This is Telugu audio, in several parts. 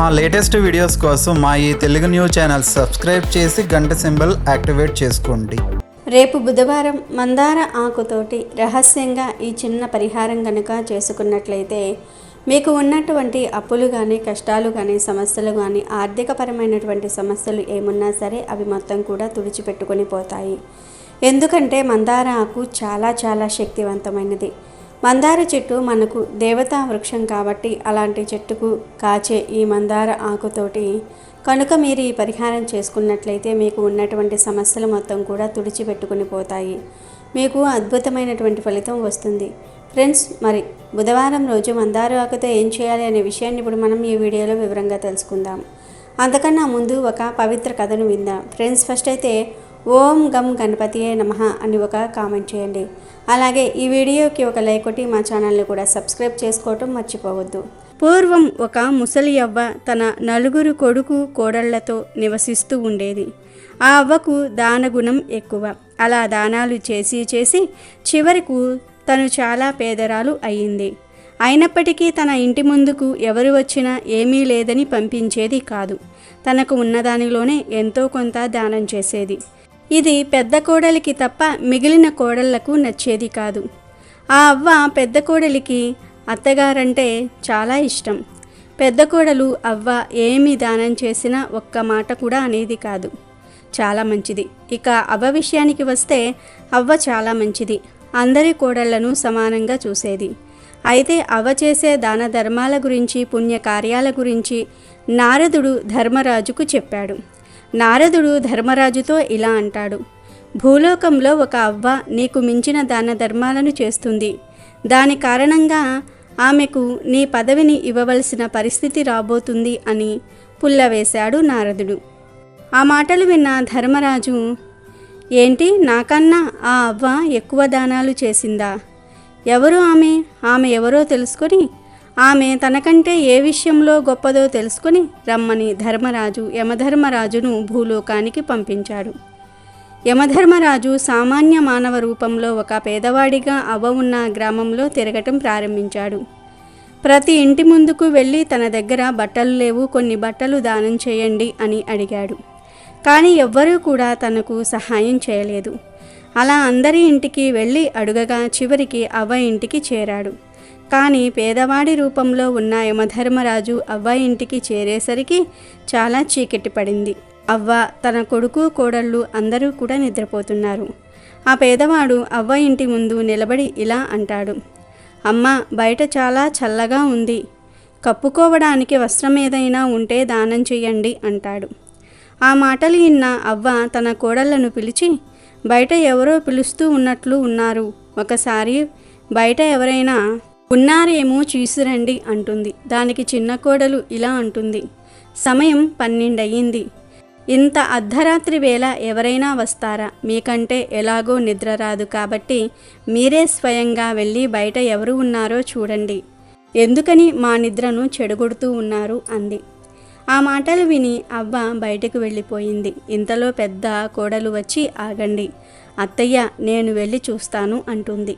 మా లేటెస్ట్ వీడియోస్ కోసం మా ఈ తెలుగు న్యూస్ ఛానల్ సబ్స్క్రైబ్ చేసి గంట సింబల్ యాక్టివేట్ చేసుకోండి. రేపు బుధవారం మందార ఆకుతోటి రహస్యంగా ఈ చిన్న పరిహారం కనుక చేసుకున్నట్లయితే మీకు ఉన్నటువంటి అప్పులు కానీ కష్టాలు కానీ సమస్యలు కానీ ఆర్థికపరమైనటువంటి సమస్యలు ఏమున్నా సరే అవి మొత్తం కూడా తుడిచిపెట్టుకొని పోతాయి. ఎందుకంటే మందార ఆకు చాలా చాలా శక్తివంతమైనది. మందార చెట్టు మనకు దేవతా వృక్షం కాబట్టి అలాంటి చెట్టుకు కాచే ఈ మందార ఆకుతోటి కనుక మీరు ఈ పరిహారం చేసుకున్నట్లయితే మీకు ఉన్నటువంటి సమస్యలు మొత్తం కూడా తుడిచిపెట్టుకుని పోతాయి. మీకు అద్భుతమైనటువంటి ఫలితం వస్తుంది. ఫ్రెండ్స్ మరి బుధవారం రోజు మందార ఆకుతో ఏం చేయాలి అనే విషయాన్ని ఇప్పుడు మనం ఈ వీడియోలో వివరంగా తెలుసుకుందాం. అంతకన్నా ముందు ఒక పవిత్ర కథను విందాం. ఫ్రెండ్స్ ఫస్ట్ అయితే ఓం గం గణపతియే నమః అని ఒక కామెంట్ చేయండి. అలాగే ఈ వీడియోకి ఒక లైక్ కొట్టి మా ఛానల్ని కూడా సబ్స్క్రైబ్ చేసుకోవటం మర్చిపోవద్దు. పూర్వం ఒక ముసలి అవ్వ తన నలుగురు కొడుకు కోడళ్ళతో నివసిస్తూ ఉండేది. ఆ అవ్వకు దానగుణం ఎక్కువ. అలా దానాలు చేసి చేసి చివరకు తను చాలా పేదరాలు అయ్యింది. అయినప్పటికీ తన ఇంటి ముందుకు ఎవరు వచ్చినా ఏమీ లేదని పంపించేది కాదు. తనకు ఉన్నదానిలోనే ఎంతో కొంత దానం చేసేది. ఇది పెద్ద కోడలికి తప్ప మిగిలిన కోడళ్ళకు నచ్చేది కాదు. ఆ అవ్వ పెద్ద కోడలికి అత్తగారంటే చాలా ఇష్టం. పెద్ద కోడలు అవ్వ ఏమి దానం చేసినా ఒక్క మాట కూడా అనేది కాదు. చాలా మంచిది. ఇక అవ్వ విషయానికి వస్తే అవ్వ చాలా మంచిది. అందరి కోడళ్ళను సమానంగా చూసేది. అయితే అవ్వ చేసే దాన ధర్మాల గురించి పుణ్య కార్యాల గురించి నారదుడు ధర్మరాజుకు చెప్పాడు. నారదుడు ధర్మరాజుతో ఇలా అంటాడు. భూలోకంలో ఒక అవ్వ నీకు మించిన దాన ధర్మాలను చేస్తుంది. దాని కారణంగా ఆమెకు నీ పదవిని ఇవ్వవలసిన పరిస్థితి రాబోతుంది అని పుల్లవేశాడు నారదుడు. ఆ మాటలు విన్న ధర్మరాజు ఏంటి నాకన్నా ఆ అవ్వ ఎక్కువ దానాలు చేసిందా? ఎవరు ఆమె? ఆమె ఎవరో తెలుసుకొని ఆమె తనకంటే ఏ విషయంలో గొప్పదో తెలుసుకొని రమ్మని ధర్మరాజు యమధర్మరాజును భూలోకానికి పంపించాడు. యమధర్మరాజు సామాన్య మానవ రూపంలో ఒక పేదవాడిగా అవ్వ ఉన్న గ్రామంలో తిరగటం ప్రారంభించాడు. ప్రతి ఇంటి ముందుకు వెళ్ళి తన దగ్గర బట్టలు లేవు కొన్ని బట్టలు దానం చేయండి అని అడిగాడు. కానీ ఎవ్వరూ కూడా తనకు సహాయం చేయలేదు. అలా అందరి ఇంటికి వెళ్ళి అడుగగా చివరికి అవ్వ ఇంటికి చేరాడు. కానీ పేదవాడి రూపంలో ఉన్న యమధర్మరాజు అవ్వ ఇంటికి చేరేసరికి చాలా చీకటి పడింది. అవ్వ తన కొడుకు కోడళ్ళు అందరూ కూడా నిద్రపోతున్నారు. ఆ పేదవాడు అవ్వ ఇంటి ముందు నిలబడి ఇలా అంటాడు. అమ్మ బయట చాలా చల్లగా ఉంది. కప్పుకోవడానికి వస్త్రం ఏదైనా ఉంటే దానం చెయ్యండి అంటాడు. ఆ మాటలు విన్న అవ్వ తన కోడళ్ళను పిలిచి బయట ఎవరో పిలుస్తూ ఉన్నట్లు ఉన్నారు. ఒకసారి బయట ఎవరైనా ఉన్నారేమో చూసిరండి అంటుంది. దానికి చిన్న కోడలు ఇలా అంటుంది. సమయం పన్నెండయ్యింది. ఇంత అర్ధరాత్రి వేళ ఎవరైనా వస్తారా? మీకంటే ఎలాగో నిద్ర రాదు కాబట్టి మీరే స్వయంగా వెళ్ళి బయట ఎవరు ఉన్నారో చూడండి. ఎందుకని మా నిద్రను చెడగొడుతూ ఉన్నారు? అంది. ఆ మాటలు విని అవ్వ బయటకు వెళ్ళిపోయింది. ఇంతలో పెద్ద కోడలు వచ్చి ఆగండి. అత్తయ్య నేను వెళ్ళి చూస్తాను అంటుంది.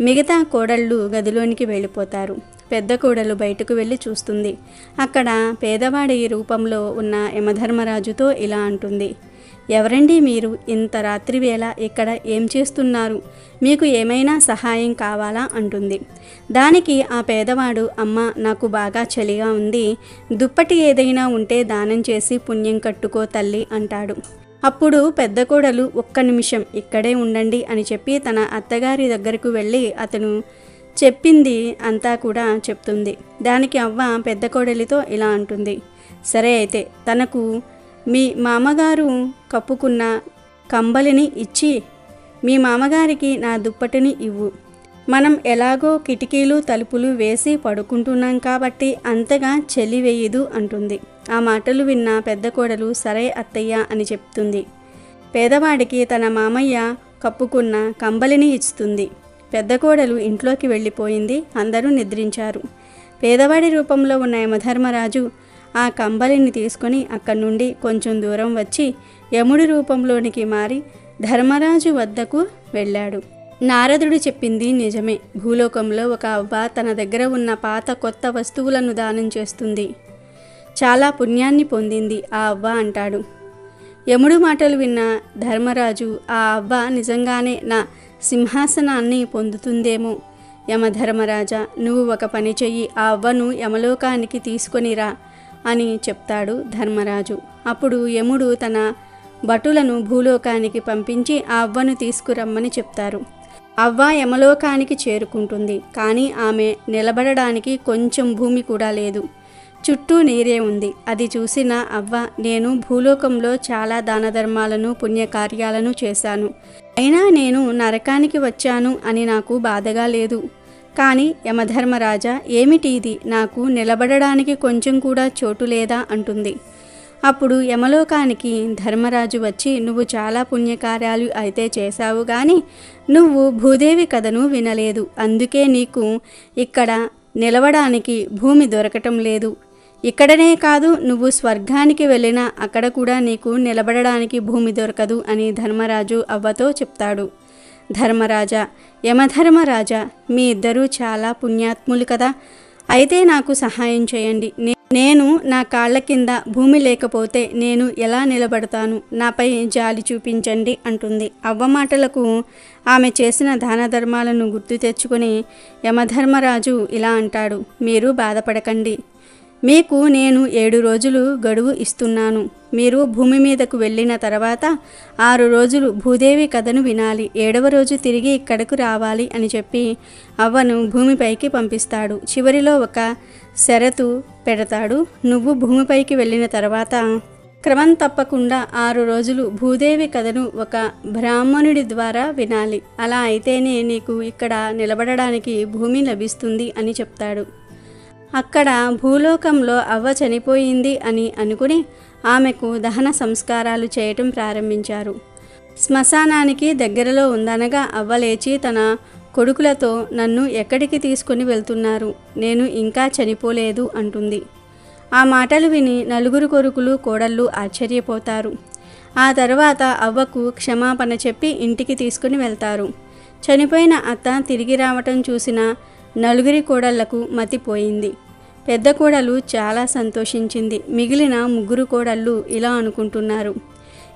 మిగతా కోడళ్ళు గదిలోనికి వెళ్ళిపోతారు. పెద్ద కోడలు బయటకు వెళ్ళి చూస్తుంది. అక్కడ పేదవాడి రూపంలో ఉన్న యమధర్మరాజుతో ఇలా అంటుంది. ఎవరండి మీరు? ఇంత రాత్రి వేళ ఇక్కడ ఏం చేస్తున్నారు? మీకు ఏమైనా సహాయం కావాలా? అంటుంది. దానికి ఆ పేదవాడు అమ్మ నాకు బాగా చలిగా ఉంది. దుప్పటి ఏదైనా ఉంటే దానం చేసి పుణ్యం కట్టుకో తల్లి అంటాడు. అప్పుడు పెద్ద కోడలు ఒక్క నిమిషం ఇక్కడే ఉండండి అని చెప్పి తన అత్తగారి దగ్గరకు వెళ్ళి అతను చెప్పింది అంతా కూడా చెప్తుంది. దానికి అవ్వ పెద్ద కోడలితో ఇలా అంటుంది. సరే అయితే తనకు మీ మామగారు కప్పుకున్న కంబలిని ఇచ్చి మీ మామగారికి నా దుప్పటిని ఇవ్వు. మనం ఎలాగో కిటికీలు తలుపులు వేసి పడుకుంటున్నాం కాబట్టి అంతగా చలి వేయదు అంటుంది. ఆ మాటలు విన్న పెద్ద కోడలు సరే అత్తయ్య అని చెప్తుంది. పేదవాడికి తన మామయ్య కప్పుకున్న కంబలిని ఇస్తుంది. పెద్ద కోడలు ఇంట్లోకి వెళ్ళిపోయింది అందరూ నిద్రించారు. పేదవాడి రూపంలో ఉన్న యమధర్మరాజు ఆ కంబలిని తీసుకొని అక్కడి నుండి కొంచెం దూరం వచ్చి యముడి రూపంలోనికి మారి ధర్మరాజు వద్దకు వెళ్ళాడు. నారదుడు చెప్పింది నిజమే. భూలోకంలో ఒక అవ్వ తన దగ్గర ఉన్న పాత కొత్త వస్తువులను దానం చేస్తుంది. చాలా పుణ్యాన్ని పొందింది ఆ అవ్వ అంటాడు. యముడు మాటలు విన్న ధర్మరాజు ఆ అవ్వ నిజంగానే నా సింహాసనాన్ని పొందుతుందేమో యమధర్మరాజా నువ్వు ఒక పని చెయ్యి ఆ అవ్వను యమలోకానికి తీసుకొనిరా అని చెప్తాడు ధర్మరాజు. అప్పుడు యముడు తన భటులను భూలోకానికి పంపించి ఆ అవ్వను తీసుకురమ్మని చెప్తారు. అవ్వ యమలోకానికి చేరుకుంటుంది కానీ ఆమె నిలబడడానికి కొంచెం భూమి కూడా లేదు. చుట్టూ నీరే ఉంది. అది చూసిన అవ్వ నేను భూలోకంలో చాలా దాన ధర్మాలను పుణ్యకార్యాలను చేశాను. అయినా నేను నరకానికి వచ్చాను అని నాకు బాధగా లేదు. కానీ యమధర్మరాజా ఏమిటి ఇది? నాకు నిలబడడానికి కొంచెం కూడా చోటు లేదా అంటుంది. అప్పుడు యమలోకానికి ధర్మరాజు వచ్చి నువ్వు చాలా పుణ్యకార్యాలు అయితే చేశావు కానీ నువ్వు భూదేవి కథను వినలేదు. అందుకే నీకు ఇక్కడ నిలవడానికి భూమి దొరకటం లేదు. ఇక్కడనే కాదు నువ్వు స్వర్గానికి వెళ్ళినా అక్కడ కూడా నీకు నిలబడడానికి భూమి దొరకదు అని ధర్మరాజు అవ్వతో చెప్తాడు. ధర్మరాజా యమధర్మరాజా మీ ఇద్దరూ చాలా పుణ్యాత్ములు కదా. అయితే నాకు సహాయం చేయండి. నే- నేను నా కాళ్ళ కింద భూమి లేకపోతే నేను ఎలా నిలబడతాను? నాపై జాలి చూపించండి అంటుంది. అవ్వ మాటలకు ఆమె చేసిన దాన ధర్మాలను గుర్తు తెచ్చుకుని యమధర్మరాజు ఇలా అంటాడు. మీరు బాధపడకండి. మీకు నేను ఏడు రోజులు గడువు ఇస్తున్నాను. మీరు భూమి మీదకు వెళ్ళిన తర్వాత ఆరు రోజులు భూదేవి కథను వినాలి. ఏడవ రోజు తిరిగి ఇక్కడకు రావాలి అని చెప్పి అవ్వను భూమిపైకి పంపిస్తాడు. చివరిలో ఒక షరతు పెడతాడు. నువ్వు భూమిపైకి వెళ్ళిన తర్వాత క్రమం తప్పకుండా ఆరు రోజులు భూదేవి కథను ఒక బ్రాహ్మణుడి ద్వారా వినాలి. అలా అయితేనే నీకు ఇక్కడ నిలబడడానికి భూమి లభిస్తుంది అని చెప్తాడు. అక్కడ భూలోకంలో అవ్వ చనిపోయింది అని అనుకుని ఆమెకు దహన సంస్కారాలు చేయటం ప్రారంభించారు. శ్మశానానికి దగ్గరలో ఉందనగా అవ్వ లేచి తన కొడుకులతో నన్ను ఎక్కడికి తీసుకుని వెళ్తున్నారు? నేను ఇంకా చనిపోలేదు అంటుంది. ఆ మాటలు విని నలుగురు కొడుకులు కోడళ్ళు ఆశ్చర్యపోతారు. ఆ తర్వాత అవ్వకు క్షమాపణ చెప్పి ఇంటికి తీసుకుని వెళ్తారు. చనిపోయిన అత్త తిరిగి రావటం చూసిన నలుగురి కోడళ్ళకు మతిపోయింది పెద్ద కోడలు చాలా సంతోషించింది. మిగిలిన ముగ్గురు కోడళ్ళు ఇలా అనుకుంటున్నారు.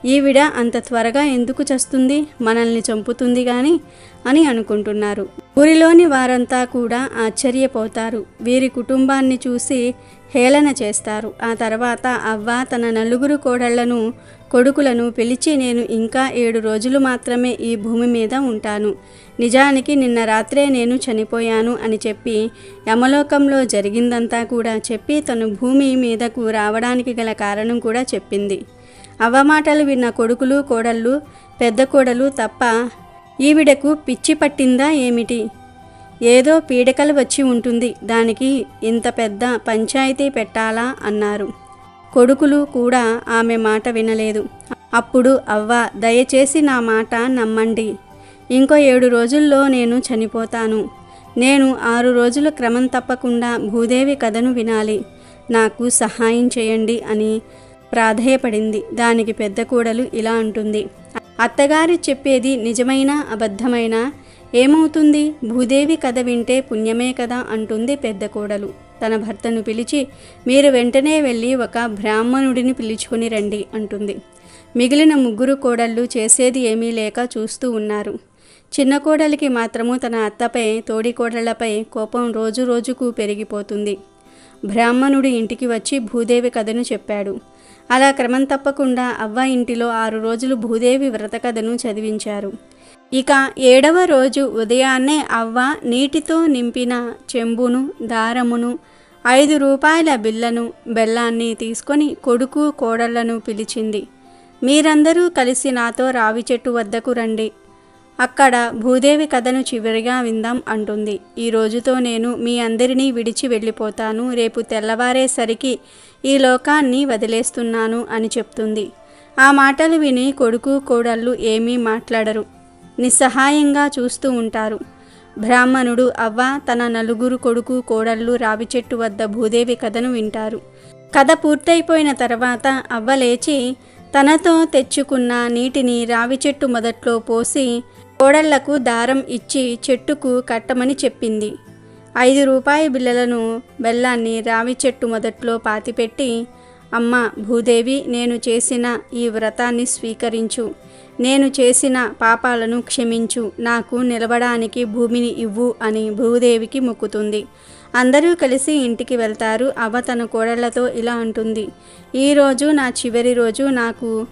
ఈవిడ అంత త్వరగా ఎందుకు చస్తుంది? మనల్ని చంపుతుంది గాని? అని అనుకుంటున్నారు. ఊరిలోని వారంతా కూడా ఆశ్చర్యపోతారు. వీరి కుటుంబాన్ని చూసి హేళన చేస్తారు. ఆ తర్వాత అవ్వ తన నలుగురు కోడళ్ళను కొడుకులను పిలిచి నేను ఇంకా ఏడు రోజులు మాత్రమే ఈ భూమి మీద ఉంటాను. నిజానికి నిన్న రాత్రే నేను చనిపోయాను అని చెప్పి యమలోకంలో జరిగిందంతా కూడా చెప్పి తను భూమి మీదకు రావడానికి గల కారణం కూడా చెప్పింది. అవ్వ మాటలు విన్న కొడుకులు కోడళ్ళు పెద్ద కోడలు తప్ప ఈవిడకు పిచ్చి పట్టిందా ఏమిటి? ఏదో పీడకలు వచ్చి ఉంటుంది దానికి ఇంత పెద్ద పంచాయతీ పెట్టాలా అన్నారు. కొడుకులు కూడా ఆమె మాట వినలేదు. అప్పుడు అవ్వ దయచేసి నా మాట నమ్మండి. ఇంకో ఏడు రోజుల్లో నేను చనిపోతాను. నేను ఆరు రోజులు క్రమం తప్పకుండా భూదేవి కథను వినాలి. నాకు సహాయం చేయండి అని ప్రాధేయపడింది. దానికి పెద్ద కూడలు ఇలా అంటుంది. అత్తగారు చెప్పేది నిజమైన అబద్ధమైన ఏమవుతుంది? భూదేవి కథ వింటే పుణ్యమే కదా అంటుంది పెద్ద కోడలు. తన భర్తను పిలిచి మీరు వెంటనే వెళ్ళి ఒక బ్రాహ్మణుడిని పిలుచుకుని రండి అంటుంది. మిగిలిన ముగ్గురు కోడళ్ళు చేసేది ఏమీ లేక చూస్తూ ఉన్నారు. చిన్న కోడలికి మాత్రము తన అత్తపై తోడి కోడళ్ళపై కోపం రోజు రోజుకు పెరిగిపోతుంది. బ్రాహ్మణుడు ఇంటికి వచ్చి భూదేవి కథను చెప్పాడు. అలా క్రమం తప్పకుండా అవ్వ ఇంటిలో ఆరు రోజులు భూదేవి వ్రత కథను చదివించారు. ఇక ఏడవ రోజు ఉదయాన్నే అవ్వ నీటితో నింపిన చెంబును దారమును ఐదు రూపాయల బిల్లను బెల్లాన్ని తీసుకొని కొడుకు కోడళ్ళను పిలిచింది. మీరందరూ కలిసి నాతో రావి చెట్టు వద్దకు రండి. అక్కడ భూదేవి కథను చివరిగా విందాం అంటుంది. ఈ రోజుతో నేను మీ అందరినీ విడిచి వెళ్ళిపోతాను. రేపు తెల్లవారేసరికి ఈ లోకాన్ని వదిలేస్తున్నాను అని చెప్తుంది. ఆ మాటలు విని కొడుకు కోడళ్ళు ఏమీ మాట్లాడరు. నిస్సహాయంగా చూస్తూ ఉంటారు. బ్రాహ్మణుడు అవ్వ తన నలుగురు కొడుకు కోడళ్ళు రావి చెట్టు వద్ద భూదేవి కథను వింటారు. కథ పూర్తయిపోయిన తర్వాత అవ్వ లేచి తనతో తెచ్చుకున్న నీటిని రావి చెట్టు మొదట్లో పోసి కోడళ్ళకు దారం ఇచ్చి చెట్టుకు కట్టమని చెప్పింది. ఐదు రూపాయి బిళ్ళలను బెల్లాన్ని రావి చెట్టు మొదట్లో పాతిపెట్టి అమ్మ భూదేవి నేను చేసిన ఈ వ్రతాన్ని స్వీకరించు. నేను చేసిన పాపాలను క్షమించు. నాకు నిలబడానికి భూమిని ఇవ్వు అని భూదేవికి మొక్కుతుంది. అందరూ కలిసి ఇంటికి వెళ్తారు. అవ్వ తన కోడళ్ళతో ఇలా అంటుంది. ఈరోజు నా చివరి రోజు. నాకు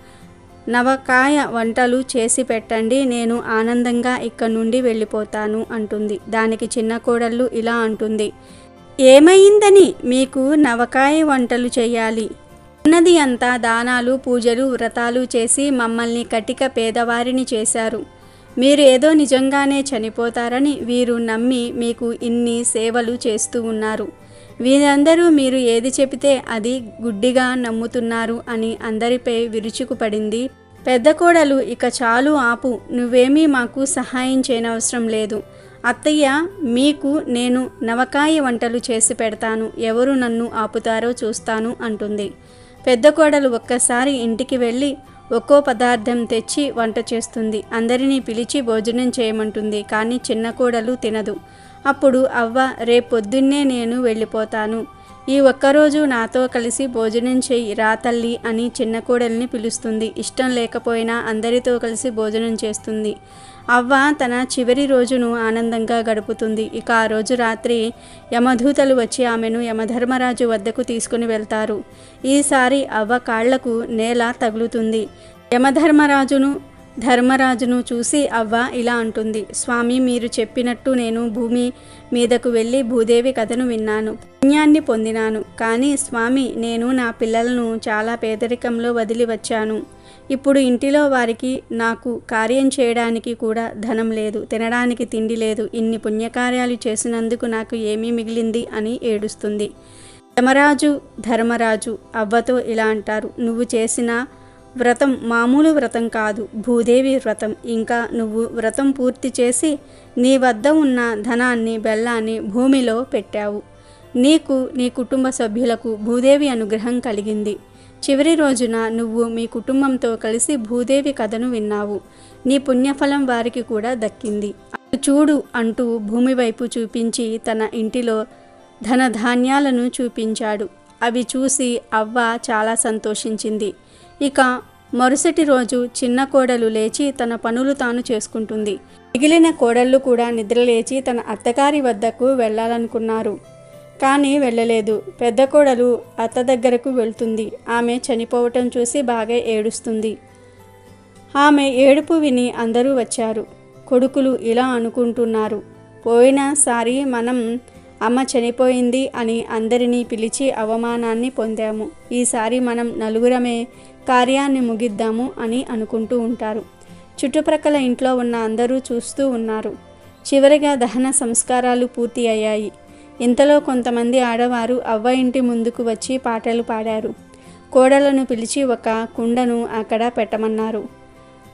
నవకాయ వంటలు చేసి పెట్టండి నేను ఆనందంగా ఇక్కడ నుండి వెళ్ళిపోతాను అంటుంది. దానికి చిన్న కోడళ్ళు ఇలా అంటుంది. ఏమైందని మీకు నవకాయ వంటలు చేయాలి? ఉన్నది అంతా దానాలు పూజలు వ్రతాలు చేసి మమ్మల్ని కటిక పేదవారిని చేశారు. మీరు ఏదో నిజంగానే చనిపోతారని వీరు నమ్మి మీకు ఇన్ని సేవలు చేస్తూ ఉన్నారు. వీరందరూ మీరు ఏది చెబితే అది గుడ్డిగా నమ్ముతున్నారు అని అందరిపై విరుచుకుపడింది. పెద్ద కోడలు ఇక చాలు ఆపు నువ్వేమీ మాకు సహాయం చేయనవసరం లేదు. అత్తయ్య మీకు నేను నవకాయ వంటలు చేసి పెడతాను ఎవరు నన్ను ఆపుతారో చూస్తాను అంటుంది. పెద్ద కోడలు ఒక్కసారి ఇంటికి వెళ్ళి ఒక్కో పదార్థం తెచ్చి వంట చేస్తుంది. అందరినీ పిలిచి భోజనం చేయమంటుంది కానీ చిన్న కోడలు తినదు. అప్పుడు అవ్వ రేపొద్దున్నే నేను వెళ్ళిపోతాను. ఈ ఒక్కరోజు నాతో కలిసి భోజనం చెయ్యి రా తల్లి అని చిన్న కోడల్ని పిలుస్తుంది. ఇష్టం లేకపోయినా అందరితో కలిసి భోజనం చేస్తుంది. అవ్వ తన చివరి రోజును ఆనందంగా గడుపుతుంది. ఇక ఆ రోజు రాత్రి యమధూతలు వచ్చి ఆమెను యమధర్మరాజు వద్దకు తీసుకుని వెళ్తారు. ఈసారి అవ్వ కాళ్ళకు నేల తగులుతుంది. యమధర్మరాజును ధర్మరాజును చూసి అవ్వ ఇలా అంటుంది స్వామి మీరు చెప్పినట్టు నేను భూమి మీదకు వెళ్ళి భూదేవి కథను విన్నాను పుణ్యాన్ని పొందినాను. కానీ స్వామి నేను నా పిల్లలను చాలా పేదరికంలో వదిలి వచ్చాను. ఇప్పుడు ఇంటిలో వారికి నాకు కార్యం చేయడానికి కూడా ధనం లేదు తినడానికి తిండి లేదు. ఇన్ని పుణ్యకార్యాలు చేసినందుకు నాకు ఏమీ మిగిలింది అని ఏడుస్తుంది. యమరాజు ధర్మరాజు అవ్వతో ఇలా అంటారు నువ్వు చేసిన వ్రతం మామూలు వ్రతం కాదు. భూదేవి వ్రతం. ఇంకా నువ్వు వ్రతం పూర్తి చేసి నీ వద్ద ఉన్న ధనాన్ని బెల్లాన్ని భూమిలో పెట్టావు. నీకు నీ కుటుంబ సభ్యులకు భూదేవి అనుగ్రహం కలిగింది. చివరి రోజున నువ్వు మీ కుటుంబంతో కలిసి భూదేవి కథను విన్నావు. నీ పుణ్యఫలం వారికి కూడా దక్కింది. చూడు అంటూ భూమి వైపు చూపించి తన ఇంటిలో ధనధాన్యాలను చూపించాడు. అవి చూసి అవ్వ చాలా సంతోషించింది. ఇక మరుసటి రోజు చిన్న కోడలు లేచి తన పనులు తాను చేసుకుంటుంది. మిగిలిన కోడళ్ళు కూడా నిద్రలేచి తన అత్తగారి వద్దకు వెళ్ళాలనుకున్నారు. కానీ వెళ్ళలేదు. పెద్ద కోడలు అత్త దగ్గరకు వెళ్తుంది. ఆమె చనిపోవటం చూసి బాగా ఏడుస్తుంది. ఆమె ఏడుపు విని అందరూ వచ్చారు. కొడుకులు ఇలా అనుకుంటున్నారు. పోయినసారి మనం అమ్మ చనిపోయింది అని అందరినీ పిలిచి అవమానాన్ని పొందాము. ఈసారి మనం నలుగురమే కార్యాన్ని ముగిద్దాము అని అనుకుంటూ ఉంటారు. చుట్టుప్రక్కల ఇంట్లో ఉన్న అందరూ చూస్తూ ఉన్నారు. చివరిగా దహన సంస్కారాలు పూర్తి అయ్యాయి. ఇంతలో కొంతమంది ఆడవారు అవ్వ ఇంటి ముందుకు వచ్చి పాటలు పాడారు. కోడలను పిలిచి ఒక కుండను అక్కడ పెట్టమన్నారు.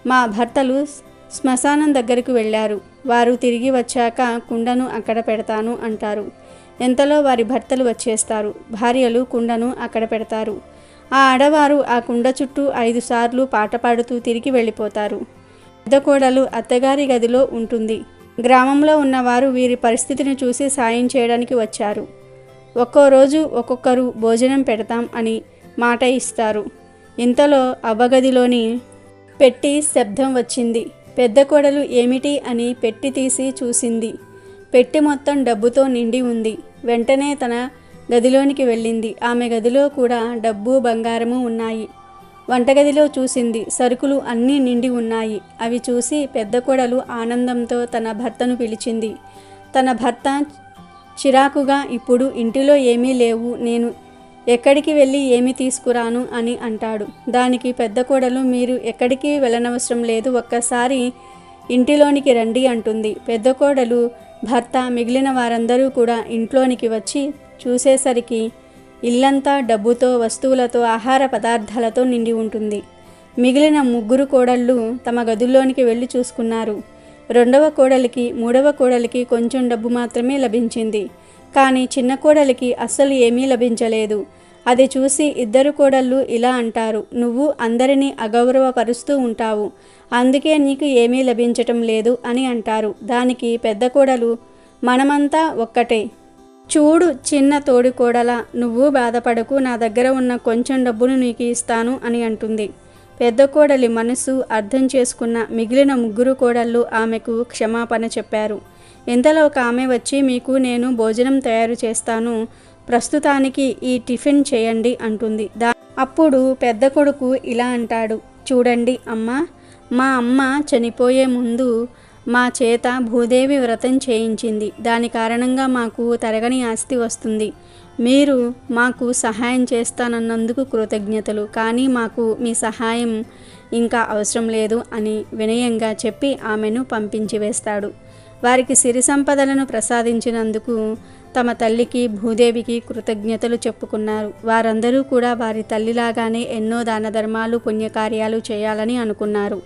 మా భర్తలు శ్మశానం దగ్గరకు వెళ్ళారు. వారు తిరిగి వచ్చాక కుండను అక్కడ పెడతాను అంటారు. ఎంతలో వారి భర్తలు వచ్చేస్తారు. భార్యలు కుండను అక్కడ పెడతారు. ఆ ఆడవారు ఆ కుండ చుట్టూ ఐదు సార్లు పాట పాడుతూ తిరిగి వెళ్ళిపోతారు. పెద్ద కోడలు అత్తగారి గదిలో ఉంటుంది. గ్రామంలో ఉన్నవారు వీరి పరిస్థితిని చూసి సాయం చేయడానికి వచ్చారు. ఒక్కో రోజు ఒక్కొక్కరు భోజనం పెడతాం అని మాట ఇస్తారు. ఇంతలో అవ్వగదిలోని పెట్టి శబ్దం వచ్చింది. పెద్ద కోడలు ఏమిటి అని పెట్టి తీసి చూసింది. పెట్టి మొత్తం డబ్బుతో నిండి ఉంది. వెంటనే తన గదిలోనికి వెళ్ళింది. ఆమె గదిలో కూడా డబ్బు బంగారము ఉన్నాయి. వంటగదిలో చూసింది. సరుకులు అన్నీ నిండి ఉన్నాయి. అవి చూసి పెద్ద కోడలు ఆనందంతో తన భర్తను పిలిచింది. తన భర్త చిరాకుగా ఇప్పుడు ఇంటిలో ఏమీ లేవు. నేను ఎక్కడికి వెళ్ళి ఏమి తీసుకురాను? అని అంటాడు. దానికి పెద్ద కోడలు మీరు ఎక్కడికి వెళ్ళనవసరం లేదు. ఒక్కసారి ఇంటిలోనికి రండి అంటుంది. పెద్ద కోడలు భర్త మిగిలిన వారందరూ కూడా ఇంట్లోనికి వచ్చి చూసేసరికి ఇల్లంతా డబ్బుతో వస్తువులతో ఆహార పదార్థాలతో నిండి ఉంటుంది. మిగిలిన ముగ్గురు కోడళ్ళు తమ గదుల్లోనికి వెళ్ళి చూసుకున్నారు. రెండవ కోడలికి మూడవ కోడలికి కొంచెం డబ్బు మాత్రమే లభించింది. కానీ చిన్న కోడలికి అస్సలు ఏమీ లభించలేదు. అది చూసి ఇద్దరు కోడళ్ళు ఇలా అంటారు నువ్వు అందరినీ అగౌరవపరుస్తూ ఉంటావు. అందుకే నీకు ఏమీ లభించటం లేదు అని అంటారు. దానికి పెద్ద కోడలు మనమంతా ఒక్కటే. చూడు చిన్న తోడికోడల నువ్వు బాధపడకు నా దగ్గర ఉన్న కొంచెం డబ్బును నీకు ఇస్తాను అని అంటుంది. పెద్ద కోడలి మనసు అర్థం చేసుకున్న మిగిలిన ముగ్గురు కోడళ్ళు ఆమెకు క్షమాపణ చెప్పారు. ఇంతలో ఒక ఆమె వచ్చి మీకు నేను భోజనం తయారు చేస్తాను. ప్రస్తుతానికి ఈ టిఫిన్ చేయండి అంటుంది. దా అప్పుడు పెద్ద కొడుకు ఇలా అంటాడు. చూడండి అమ్మ మా అమ్మ చనిపోయే ముందు మా చేత భూదేవి వ్రతం చేయించింది. దాని కారణంగా మాకు తరగని ఆస్తి వస్తుంది. మీరు మాకు సహాయం చేస్తానన్నందుకు కృతజ్ఞతలు. కానీ మాకు మీ సహాయం ఇంకా అవసరం లేదు అని వినయంగా చెప్పి ఆమెను పంపించి వేస్తాడు. వారికి సిరి సంపదలను ప్రసాదించినందుకు తమ తల్లికి భూదేవికి కృతజ్ఞతలు చెప్పుకున్నారు. వారందరూ కూడా వారి తల్లిలాగానే ఎన్నో దాన ధర్మాలు పుణ్యకార్యాలు చేయాలని అనుకున్నారు.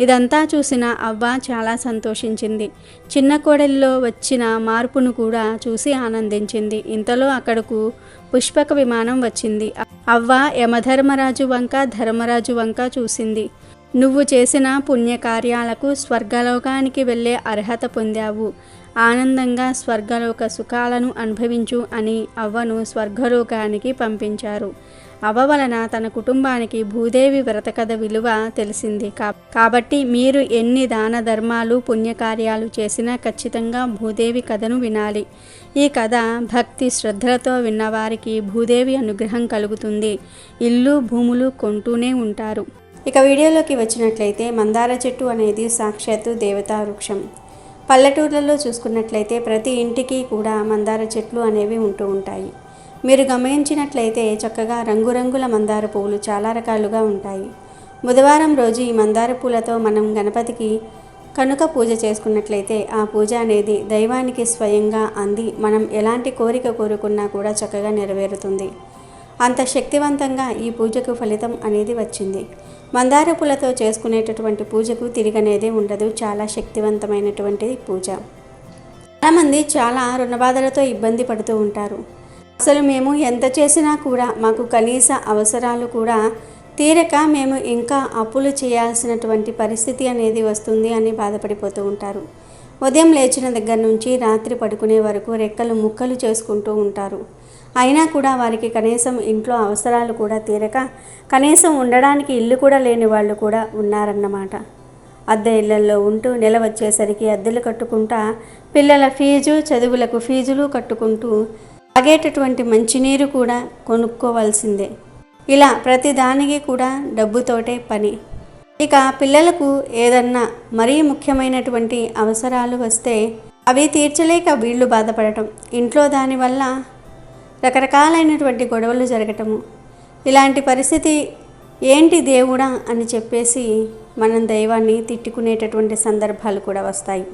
ఇదంతా చూసిన అవ్వ చాలా సంతోషించింది. చిన్న కోడలిలో వచ్చిన మార్పును కూడా చూసి ఆనందించింది. ఇంతలో అక్కడకు పుష్పక విమానం వచ్చింది. అవ్వ యమధర్మరాజు వంక ధర్మరాజు వంక చూసింది. నువ్వు చేసిన పుణ్యకార్యాలకు స్వర్గలోకానికి వెళ్ళే అర్హత పొందావు. ఆనందంగా స్వర్గలోక సుఖాలను అనుభవించు అని అవ్వను స్వర్గలోకానికి పంపించారు. అవవలన తన కుటుంబానికి భూదేవి వ్రత కథ విలువ తెలిసింది. కా- కాబట్టి మీరు ఎన్ని దాన ధర్మాలు పుణ్యకార్యాలు చేసినా ఖచ్చితంగా భూదేవి కథను వినాలి. ఈ కథ భక్తి శ్రద్ధలతో విన్నవారికి భూదేవి అనుగ్రహం కలుగుతుంది. ఇల్లు భూములు కొంటూనే ఉంటారు. ఇక వీడియోలోకి వచ్చినట్లయితే మందార చెట్టు అనేది సాక్షాత్తు దేవతా వృక్షం. పల్లెటూర్లలో చూసుకున్నట్లయితే ప్రతి ఇంటికి కూడా మందార చెట్లు అనేవి ఉంటూ ఉంటాయి. మీరు గమనించినట్లయితే చక్కగా రంగురంగుల మందార పువ్వులు చాలా రకాలుగా ఉంటాయి. బుధవారం రోజు ఈ మందార పూలతో మనం గణపతికి కనుక పూజ చేసుకున్నట్లయితే ఆ పూజ అనేది దైవానికి స్వయంగా అంది. మనం ఎలాంటి కోరిక కోరుకున్నా కూడా చక్కగా నెరవేరుతుంది. అంత శక్తివంతంగా ఈ పూజకు ఫలితం అనేది వచ్చింది. మందార పూలతో చేసుకునేటటువంటి పూజకు తిరిగనేదే ఉండదు. చాలా శక్తివంతమైనటువంటి పూజ. చాలామంది చాలా రుణబాధలతో ఇబ్బంది పడుతూ ఉంటారు. అసలు మేము ఎంత చేసినా కూడా మాకు కనీస అవసరాలు కూడా తీరక మేము ఇంకా అప్పులు చేయాల్సినటువంటి పరిస్థితి అనేది వస్తుంది అని బాధపడిపోతూ ఉంటారు. ఉదయం లేచిన దగ్గర నుంచి రాత్రి పడుకునే వరకు రెక్కలు ముక్కలు చేసుకుంటూ ఉంటారు. అయినా కూడా వారికి కనీసం ఇంట్లో అవసరాలు కూడా తీరక కనీసం ఉండడానికి ఇల్లు కూడా లేని వాళ్ళు కూడా ఉన్నారన్నమాట. అద్దె ఇళ్ళలో ఉంటూ నెల వచ్చేసరికి అద్దెలు కట్టుకుంటా పిల్లల ఫీజు చదువులకు ఫీజులు కట్టుకుంటూ తాగేటటువంటి మంచినీరు కూడా కొనుక్కోవాల్సిందే. ఇలా ప్రతిదానికి కూడా డబ్బుతోటే పని. ఇక పిల్లలకు ఏదన్నా మరీ ముఖ్యమైనటువంటి అవసరాలు వస్తే అవి తీర్చలేక వీళ్ళు బాధపడటం. ఇంట్లో దానివల్ల రకరకాలైనటువంటి గొడవలు జరగటము. ఇలాంటి పరిస్థితి ఏంటి దేవుడా అని చెప్పేసి మనం దైవాన్ని తిట్టుకునేటటువంటి సందర్భాలు కూడా వస్తాయి.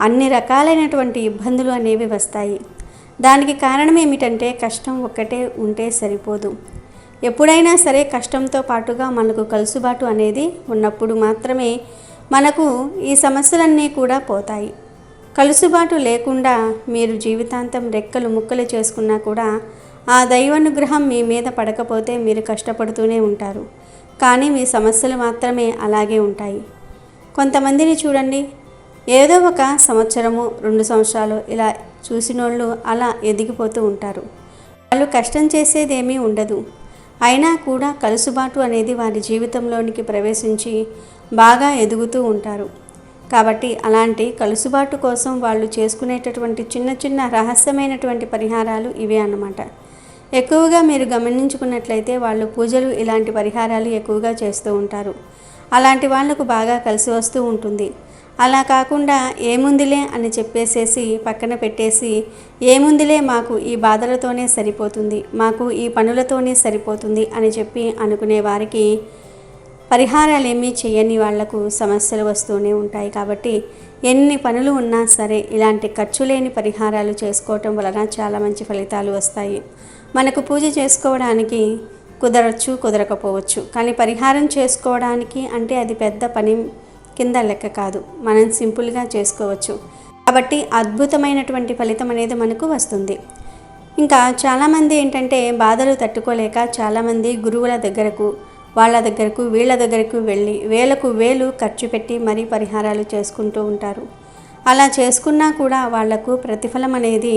అన్ని రకాలైనటువంటి ఇబ్బందులు అనేవి వస్తాయి. దానికి కారణం ఏమిటంటే కష్టం ఒక్కటే ఉంటే సరిపోదు. ఎప్పుడైనా సరే కష్టంతో పాటుగా మనకు కలుసుబాటు అనేది ఉన్నప్పుడు మాత్రమే మనకు ఈ సమస్యలన్నీ కూడా పోతాయి. కలుసుబాటు లేకుండా మీరు జీవితాంతం రెక్కలు ముక్కలు చేసుకున్నా కూడా ఆ దైవానుగ్రహం మీ మీద పడకపోతే మీరు కష్టపడుతూనే ఉంటారు. కానీ మీ సమస్యలు మాత్రమే అలాగే ఉంటాయి. కొంతమందిని చూడండి. ఏదో ఒక సంవత్సరము రెండు సంవత్సరాలు ఇలా చూసినోళ్ళు అలా ఎదిగిపోతూ ఉంటారు. వాళ్ళు కష్టం చేసేదేమీ ఉండదు. అయినా కూడా కలుసుబాటు అనేది వారి జీవితంలోనికి ప్రవేశించి బాగా ఎదుగుతూ ఉంటారు. కాబట్టి అలాంటి కలుసుబాటు కోసం వాళ్ళు చేసుకునేటటువంటి చిన్న చిన్న రహస్యమైనటువంటి పరిహారాలు ఇవే అన్నమాట. ఎక్కువగా మీరు గమనించుకున్నట్లయితే వాళ్ళు పూజలు ఇలాంటి పరిహారాలు ఎక్కువగా చేస్తూ ఉంటారు. అలాంటి వాళ్ళకు బాగా కలిసి వస్తూ ఉంటుంది. అలా కాకుండా ఏముందిలే అని చెప్పేసేసి పక్కన పెట్టేసి ఏముందిలే మాకు ఈ బాధలతోనే సరిపోతుంది మాకు ఈ పనులతోనే సరిపోతుంది అని చెప్పి అనుకునే వారికి పరిహారాలేమీ చేయని వాళ్ళకు సమస్యలు వస్తూనే ఉంటాయి కాబట్టి ఎన్ని పనులు ఉన్నా సరే ఇలాంటి ఖర్చు లేని పరిహారాలు చేసుకోవటం వలన చాలా మంచి ఫలితాలు వస్తాయి. మనకు పూజ చేసుకోవడానికి కుదరచ్చు కుదరకపోవచ్చు. కానీ పరిహారం చేసుకోవడానికి అంటే అది పెద్ద పని కింద లెక్క కాదు. మనం సింపుల్గా చేసుకోవచ్చు. కాబట్టి అద్భుతమైనటువంటి ఫలితం అనేది మనకు వస్తుంది. ఇంకా చాలామంది ఏంటంటే బాధలు తట్టుకోలేక చాలామంది గురువుల దగ్గరకు వాళ్ళ దగ్గరకు వీళ్ళ దగ్గరకు వెళ్ళి వేలకు వేలు ఖర్చు పెట్టి మరీ పరిహారాలు చేసుకుంటూ ఉంటారు. అలా చేసుకున్నా కూడా వాళ్ళకు ప్రతిఫలం అనేది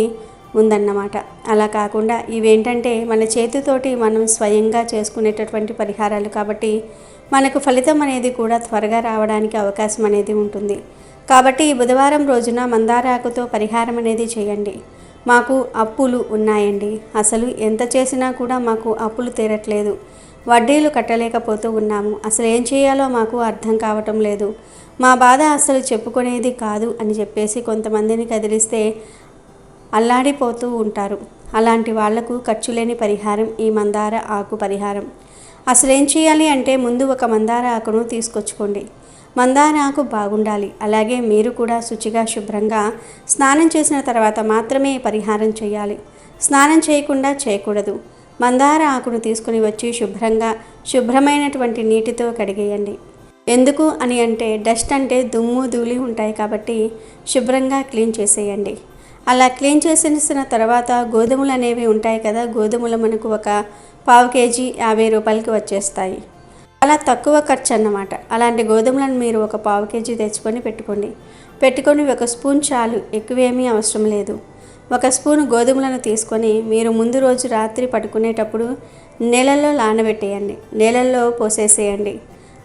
ఉందన్నమాట. అలా కాకుండా ఇవేంటంటే మన చేతితోటి మనం స్వయంగా చేసుకునేటటువంటి పరిహారాలు కాబట్టి మనకు ఫలితం అనేది కూడా త్వరగా రావడానికి అవకాశం అనేది ఉంటుంది. కాబట్టి బుధవారం రోజున మందారాకుతో పరిహారం అనేది చేయండి. మాకు అప్పులు ఉన్నాయండి. అసలు ఎంత చేసినా కూడా మాకు అప్పులు తీరట్లేదు. వడ్డీలు కట్టలేకపోతూ ఉన్నాము. అసలు ఏం చేయాలో మాకు అర్థం కావటం లేదు. మా బాధ అసలు చెప్పుకునేది కాదు అని చెప్పేసి కొంతమందిని కదిలిస్తే అల్లాడిపోతూ ఉంటారు. అలాంటి వాళ్ళకు ఖర్చు లేని పరిహారం ఈ మందార ఆకు పరిహారం. అసలు ఏం చేయాలి అంటే ముందు ఒక మందార ఆకును తీసుకొచ్చుకోండి. మందార ఆకు బాగుండాలి. అలాగే మీరు కూడా శుచిగా శుభ్రంగా స్నానం చేసిన తర్వాత మాత్రమే పరిహారం చేయాలి. స్నానం చేయకుండా చేయకూడదు. మందార ఆకును తీసుకుని వచ్చి శుభ్రంగా శుభ్రమైనటువంటి నీటితో కడిగేయండి. ఎందుకు అని అంటే డస్ట్ అంటే దుమ్ము ధూళి ఉంటాయి కాబట్టి శుభ్రంగా క్లీన్ చేసేయండి. అలా క్లీన్ చేసేసిన తర్వాత గోధుమలు అనేవి ఉంటాయి కదా గోధుమలు మనకు ఒక పావు కేజీ యాభై రూపాయలకి వచ్చేస్తాయి. అలా తక్కువ ఖర్చు అన్నమాట. అలాంటి గోధుమలను మీరు ఒక పావు కేజీ తెచ్చుకొని పెట్టుకోండి. పెట్టుకొని ఒక స్పూన్ చాలు ఎక్కువేమీ అవసరం లేదు. ఒక స్పూన్ గోధుమలను తీసుకొని మీరు ముందు రోజు రాత్రి పడుకునేటప్పుడు నీళ్ళల్లో నానబెట్టేయండి. నీళ్ళల్లో పోసేసేయండి.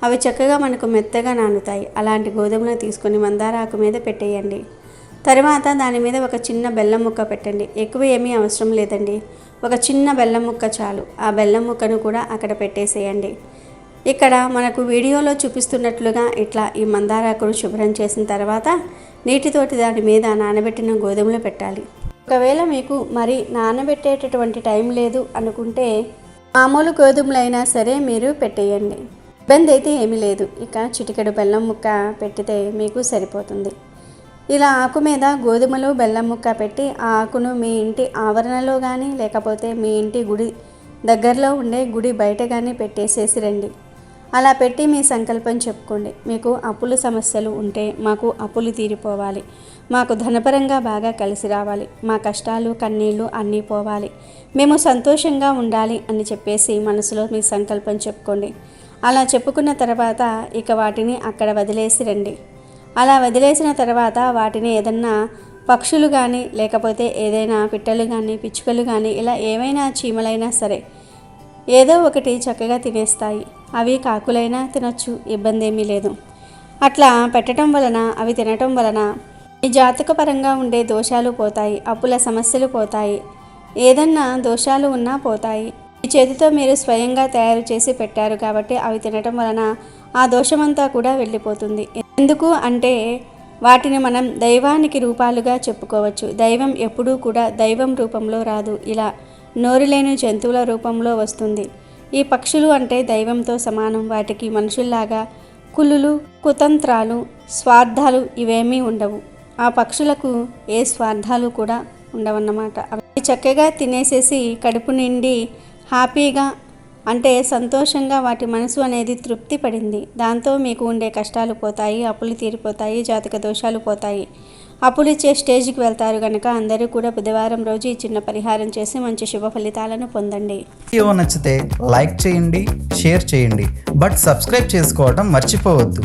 అవి చక్కగా మనకు మెత్తగా నానుతాయి. అలాంటి గోధుమలను తీసుకొని మందారాకు మీద పెట్టేయండి. తర్వాత దాని మీద ఒక చిన్న బెల్లం ముక్క పెట్టండి. ఎక్కువ ఏమీ అవసరం లేదండి. ఒక చిన్న బెల్లం ముక్క చాలు. ఆ బెల్లం ముక్కను కూడా అక్కడ పెట్టేసేయండి. ఇక్కడ మనకు వీడియోలో చూపిస్తున్నట్లుగా ఇట్లా ఈ మందారాకును శుభ్రం చేసిన తర్వాత నీటితోటి దాని మీద నానబెట్టిన గోధుమలు పెట్టాలి. ఒకవేళ మీకు మరి నానబెట్టేటటువంటి టైం లేదు అనుకుంటే మామూలు గోధుమలైనా సరే మీరు పెట్టేయండి. ఇబ్బంది అయితే ఏమీ లేదు. ఇక చిటికెడు బెల్లం ముక్క పెట్టితే మీకు సరిపోతుంది. ఇలా ఆకు మీద గోధుమలు బెల్లం ముక్క పెట్టి ఆ ఆకును మీ ఇంటి ఆవరణలో కానీ లేకపోతే మీ ఇంటి గుడి దగ్గరలో ఉండే గుడి బయట కానీ పెట్టేసేసి రండి. అలా పెట్టి మీ సంకల్పం చెప్పుకోండి. మీకు అప్పుల సమస్యలు ఉంటే మాకు అప్పులు తీరిపోవాలి. మాకు ధనపరంగా బాగా కలిసి రావాలి. మా కష్టాలు కన్నీళ్ళు అన్నీ పోవాలి. మేము సంతోషంగా ఉండాలి అని చెప్పేసి మనసులో మీ సంకల్పం చెప్పుకోండి. అలా చెప్పుకున్న తర్వాత ఇక వాటిని అక్కడ వదిలేసి రండి. అలా వదిలేసిన తర్వాత వాటిని ఏదన్నా పక్షులు కానీ లేకపోతే ఏదైనా పిట్టలు కానీ పిచ్చుకలు కానీ ఇలా ఏవైనా చీమలైనా సరే ఏదో ఒకటి చక్కగా తినేస్తాయి. అవి కాకులైనా తినొచ్చు ఇబ్బంది ఏమీ లేదు. అట్లా పెట్టడం వలన అవి తినటం వలన ఈ జాతక పరంగా ఉండే దోషాలు పోతాయి అప్పుల సమస్యలు పోతాయి. ఏదన్నా దోషాలు ఉన్నా పోతాయి. ఈ చేతితో మీరు స్వయంగా తయారు చేసి పెట్టారు కాబట్టి అవి తినటం వలన ఆ దోషమంతా కూడా వెళ్ళిపోతుంది. ఎందుకు అంటే వాటిని మనం దైవానికి రూపాలుగా చెప్పుకోవచ్చు. దైవం ఎప్పుడూ కూడా దైవం రూపంలో రాదు. ఇలా నోరులేని జంతువుల రూపంలో వస్తుంది. ఈ పక్షులు అంటే దైవంతో సమానం. వాటికి మనుషుల్లాగా కులులు కుతంత్రాలు స్వార్థాలు ఇవేమీ ఉండవు. ఆ పక్షులకు ఏ స్వార్థాలు కూడా ఉండవన్నమాట. అవి చక్కగా తినేసేసి కడుపు నిండి హ్యాపీగా అంటే సంతోషంగా వాటి మనసు అనేది తృప్తి పడింది. దాంతో మీకు ఉండే కష్టాలు పోతాయి అప్పులు తీరిపోతాయి జాతక దోషాలు పోతాయి. అప్పులు ఇచ్చే స్టేజ్కి వెళ్తారు కనుక అందరూ కూడా బుధవారం రోజు ఈ చిన్న పరిహారం చేసి మంచి శుభ ఫలితాలను పొందండి. వీడియో నచ్చితే లైక్ చేయండి షేర్ చేయండి. బట్ సబ్స్క్రైబ్ చేసుకోవడం మర్చిపోవద్దు.